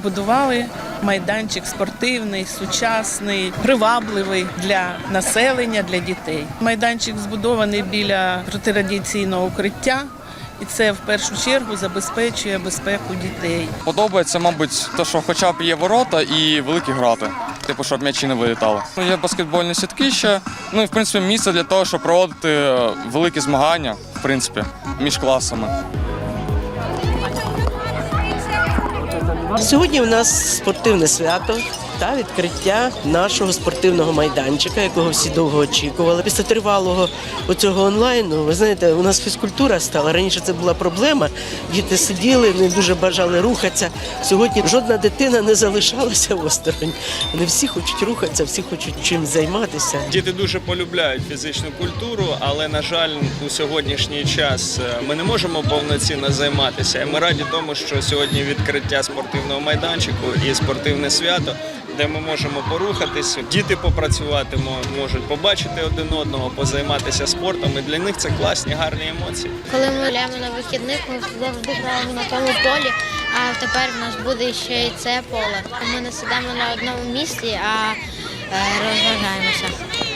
збудували майданчик спортивний, сучасний, привабливий для населення, для дітей. Майданчик збудований біля протирадіаційного укриття, і це в першу чергу забезпечує безпеку дітей. Подобається, мабуть, те, що хоча б є ворота і великі грати. Типу, щоб м'ячі не вилітали. Ну, Є баскетбольні сітки ще. Ну і в принципі місце для того, щоб проводити е, великі змагання, в принципі, між класами. Сьогодні у нас спортивне свято та відкриття нашого спортивного майданчика, якого всі довго очікували. Після тривалого оцього онлайну, ви знаєте, у нас фізкультура стала. Раніше це була проблема. Діти сиділи, не дуже бажали рухатися. Сьогодні жодна дитина не залишалася осторонь. Вони всі хочуть рухатися, всі хочуть чим займатися. Діти дуже полюбляють фізичну культуру, але на жаль, у сьогоднішній час е, ми не можемо повноцінно займатися. Ми раді тому, що сьогодні відкриття спортивного майданчику і спортивне свято, де ми можемо порухатись. Діти попрацювати можуть побачити один одного, позайматися спортом. І для них це класні, гарні емоції. Коли ми гуляємо на вихідних, ми завжди граємо на тому полі, а тепер в нас буде ще й це поле. Ми не сидимо на одному місці, а е, розважаємося.